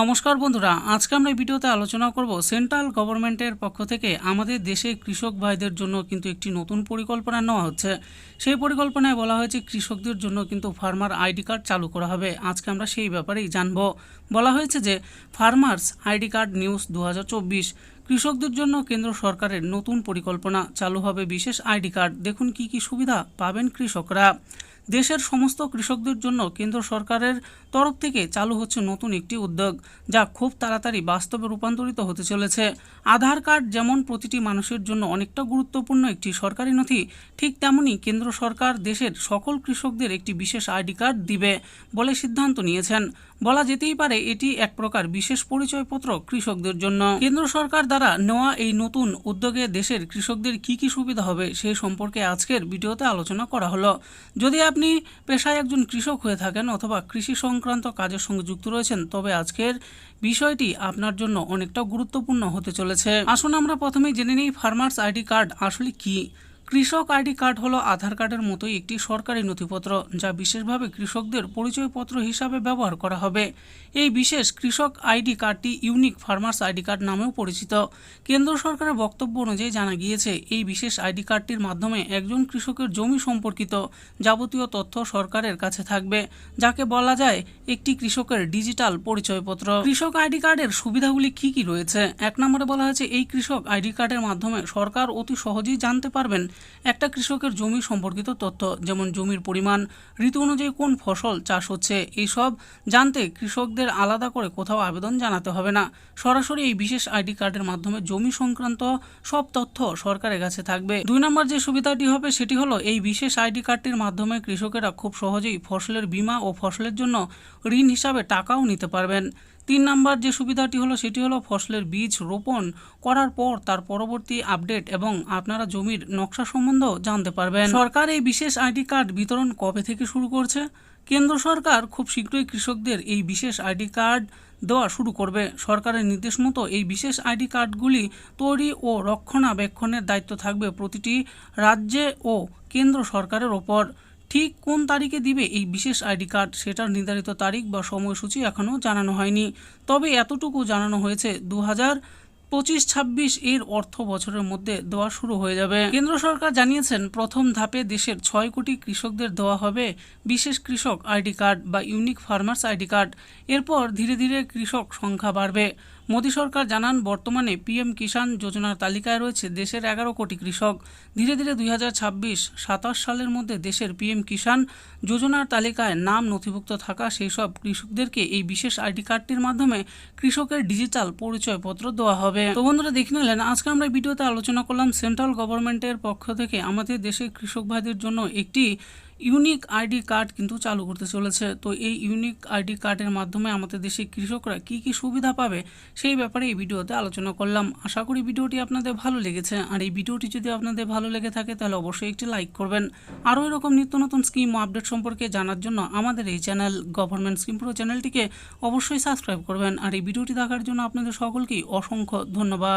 নমস্কার বন্ধুরা, আজকে আমরা এই ভিডিওতে আলোচনা করব সেন্ট্রাল গভর্নমেন্টের পক্ষ থেকে আমাদের দেশে কৃষক ভাইদের জন্য কিন্তু একটি নতুন পরিকল্পনা নেওয়া হচ্ছে। সেই পরিকল্পনায় বলা হয়েছে, কৃষকদের জন্য কিন্তু ফার্মার আইডি কার্ড চালু করা হবে। আজকে আমরা সেই ব্যাপারেই জানব। বলা হয়েছে যে, ফার্মার্স আইডি কার্ড নিউজ দু হাজার চব্বিশ, কৃষকদের জন্য কেন্দ্র সরকারের নতুন পরিকল্পনা চালু হবে বিশেষ আইডি কার্ড। দেখুন কি কি সুবিধা পাবেন কৃষকরা। দেশের সমস্ত কৃষকদের জন্য কেন্দ্র সরকারের তরফ থেকে চালু হচ্ছে নতুন একটি উদ্যোগ, যা খুব তাড়াতাড়ি বাস্তবে রূপান্তরিত হতে চলেছে। আধার কার্ড যেমন প্রতিটি মানুষের জন্য অনেকটা গুরুত্বপূর্ণ একটি সরকারি নথি, ঠিক তেমনি কেন্দ্র সরকার দেশের সকল কৃষকদের একটি বিশেষ আইডি কার্ড দিবে বলে সিদ্ধান্ত নিয়েছেন। বলা যেতেই পারে এটি এক প্রকার বিশেষ পরিচয়পত্র কৃষকদের জন্য। কেন্দ্র সরকার দ্বারা নেওয়া এই নতুন উদ্যোগে দেশের কৃষকদের কি কি সুবিধা হবে সে সম্পর্কে আজকের ভিডিওতে আলোচনা করা হলো। যদি আপনি পেশায় একজন কৃষক হয়ে থাকেন অথবা কৃষি সংক্রান্ত কাজের সঙ্গে যুক্ত রয়েছেন, তবে আজকের বিষয়টি আপনার জন্য অনেকটা গুরুত্বপূর্ণ হতে চলেছে। আসুন আমরা প্রথমেই জেনে নিই ফার্মার্স আইডি কার্ড আসলে কি। কৃষক আইডি কার্ড হলো আধার কার্ডের মতোই একটি সরকারি নথিপত্র, যা বিশেষভাবে কৃষকদের পরিচয়পত্র হিসাবে ব্যবহার করা হবে। এই বিশেষ কৃষক আইডি কার্ডটি ইউনিক ফার্মার্স আইডি কার্ড নামেও পরিচিত। কেন্দ্র সরকারের বক্তব্য অনুযায়ী জানা গিয়েছে, এই বিশেষ আইডি কার্ডটির মাধ্যমে একজন কৃষকের জমি সম্পর্কিত যাবতীয় তথ্য সরকারের কাছে থাকবে, যাকে বলা যায় একটি কৃষকের ডিজিটাল পরিচয়পত্র। কৃষক আইডি কার্ডের সুবিধাগুলি কি কি রয়েছে? এক নম্বরে বলা হয়েছে, এই কৃষক আইডি কার্ডের মাধ্যমে সরকার অতি সহজেই জানতে পারবেন একটা কৃষকের জমি সম্পর্কিত তথ্য, যেমন জমির পরিমাণ, ঋতু অনুযায়ী কোন ফসল চাষ হচ্ছে, এইসব জানতে কৃষকদের আলাদা করে কোথাও আবেদন জানাতে হবে না। সরাসরি এই বিশেষ আইডি কার্ডের মাধ্যমে জমি সংক্রান্ত সব তথ্য সরকারের কাছে থাকবে। দুই নম্বর যে সুবিধাটি হবে সেটি হলো, এই বিশেষ আইডি কার্ডটির মাধ্যমে কৃষকেরা খুব সহজেই ফসলের বীমা ও ফসলের জন্য ঋণ হিসাবে টাকাও নিতে পারবেন। তিন নাম্বার যে সুবিধাটি হলো সেটি হলো ফসলের বীজ রোপণ করার পর তার পরবর্তী আপডেট এবং আপনারা জমির নকশা সম্বন্ধেও জানতে পারবেন। সরকার এই বিশেষ আইডি কার্ড বিতরণ কবে থেকে শুরু করছে? কেন্দ্র সরকার খুব শীঘ্রই কৃষকদের এই বিশেষ আইডি কার্ড দেওয়া শুরু করবে। সরকারের নির্দেশ মতো এই বিশেষ আইডি কার্ডগুলি তৈরি ও রক্ষণাবেক্ষণের দায়িত্ব থাকবে প্রতিটি রাজ্যে ও কেন্দ্র সরকারের ওপর। ঠিক কোন তারিখে দিবে এই বিশেষ আইডি কার্ড? সেটার নির্ধারিত তারিখ বা সময়সূচি এখনও জানানো হয়নি। তবে এতটুকু জানানো হয়েছে দু হাজার পঁচিশ ছাব্বিশ এর অর্থ বছরের মধ্যে দেওয়া শুরু হয়ে যাবে। কেন্দ্র সরকার জানিয়েছেন, প্রথম ধাপে দেশের ছয় কোটি কৃষকদের দেওয়া হবে বিশেষ কৃষক আইডি কার্ড বা ইউনিক ফার্মার্স আইডি কার্ড। এরপর ধীরে ধীরে কৃষক সংখ্যা বাড়বে। মোদী সরকার জানান, বর্তমানে পিএম কিষাণ যোজনার তালিকায় রয়েছে দেশের এগারো কোটি কৃষক। ধীরে ধীরে দুই হাজার ছাব্বিশ সাতাশ সালের মধ্যে দেশের পিএম কিষাণ যোজনার তালিকায় নাম নথিভুক্ত থাকা সেই সব কৃষকদেরকে এই বিশেষ আইডি কার্ডটির মাধ্যমে কৃষকের ডিজিটাল পরিচয়পত্র দেওয়া হবে। তো বন্ধুরা, দেখে নিলেন, আজকে আমরা ভিডিওতে আলোচনা করলাম সেন্ট্রাল গভর্নমেন্টের পক্ষ থেকে আমাদের দেশের কৃষক ভাইদের জন্য একটি ইউনিক আইডি কার্ড কিন্তু চালু করতে চলেছে। তো এই ইউনিক আইডি কার্ডের মাধ্যমে আমাদের দেশের কৃষকরা কি কি সুবিধা পাবে সেই ব্যাপারে এই ভিডিওতে আলোচনা করলাম। আশা করি ভিডিওটি আপনাদের ভালো লেগেছে। আর এই ভিডিওটি যদি আপনাদের ভালো লেগে থাকে তাহলে অবশ্যই একটি লাইক করবেন। আরও এরকম নিত্য নতুন স্কিম ও আপডেট সম্পর্কে জানার জন্য আমাদের এই চ্যানেল গভর্নমেন্ট স্কিম প্রো চ্যানেলটিকে অবশ্যই সাবস্ক্রাইব করবেন। আর এই ভিডিওটি দেখার জন্য আপনাদের সকলকেই অসংখ্য ধন্যবাদ।